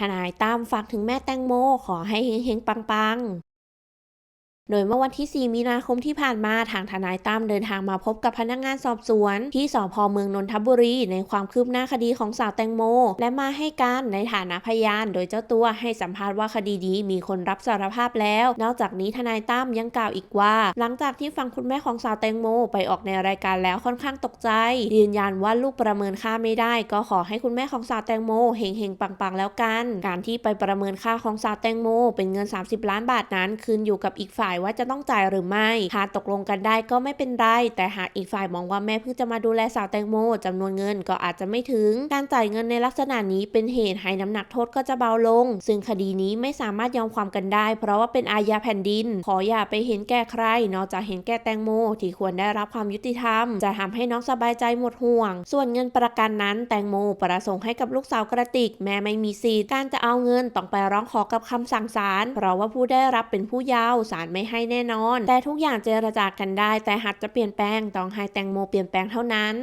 ทนายตั้มฝากถึงแม่แตงโมขอให้เฮงๆปังๆ โดยเมื่อวันที่ 4 มีนาคมที่ผ่านมาทางทนายตั้มเดินทางมาพบกับพนักงานสอบสวน ที่สพเมืองนนทบุรี ในความคืบหน้าคดีของสาวแตงโม และมาให้การในฐานะพยาน โดยเจ้าตัวให้สัมภาษณ์ว่าคดีนี้มีคนรับสารภาพแล้ว นอกจากนี้ทนายตั้มยังกล่าวอีกว่า หลังจากที่ฟังคุณแม่ของสาวแตงโม ไปออกในรายการแล้วค่อนข้างตกใจ ยืนยันว่าลูกประเมินค่าไม่ได้ ก็ขอให้คุณแม่ของสาวแตงโมเฮงเฮงๆปังๆแล้วกัน การที่ไปประเมินค่าของสาวแตงโม เป็นเงิน 30 ล้านบาทนั้นคืนอยู่กับอีกฝ่ายว่าจะต้องจ่ายหรือไม่หากตกลงกันได้ก็ไม่เป็นไร แต่หากอีกฝ่ายมองว่าแม่เพิ่งจะมาดูแลสาวแตงโมจำนวนเงินก็อาจจะไม่ถึง การจ่ายเงินในลักษณะนี้เป็นเหตุให้น้ำหนักโทษก็จะเบาลง ซึ่งคดีนี้ไม่สามารถยอมความกันได้ เพราะว่าเป็นอาญาแผ่นดิน ขออย่าไปเห็นแก่ใคร นอกจากเห็นแก่แตงโมที่ควรได้รับความยุติธรรม จะทำให้น้องสบายใจหมดห่วง ส่วนเงินประกันนั้นแตงโมประสงค์ให้กับลูกสาวกระติก แม่ไม่มีสิทธิ์การจะเอาเงินต้องไปร้องขอกับคำสั่งศาลเพราะว่าผู้ได้รับเป็นผู้เยาว์ศาลไม่ให้แน่นอน แต่ทุกอย่างเจรจากันได้ แต่หากจะเปลี่ยนแปลงต้องให้แตงโมเปลี่ยนแปลงเท่านั้น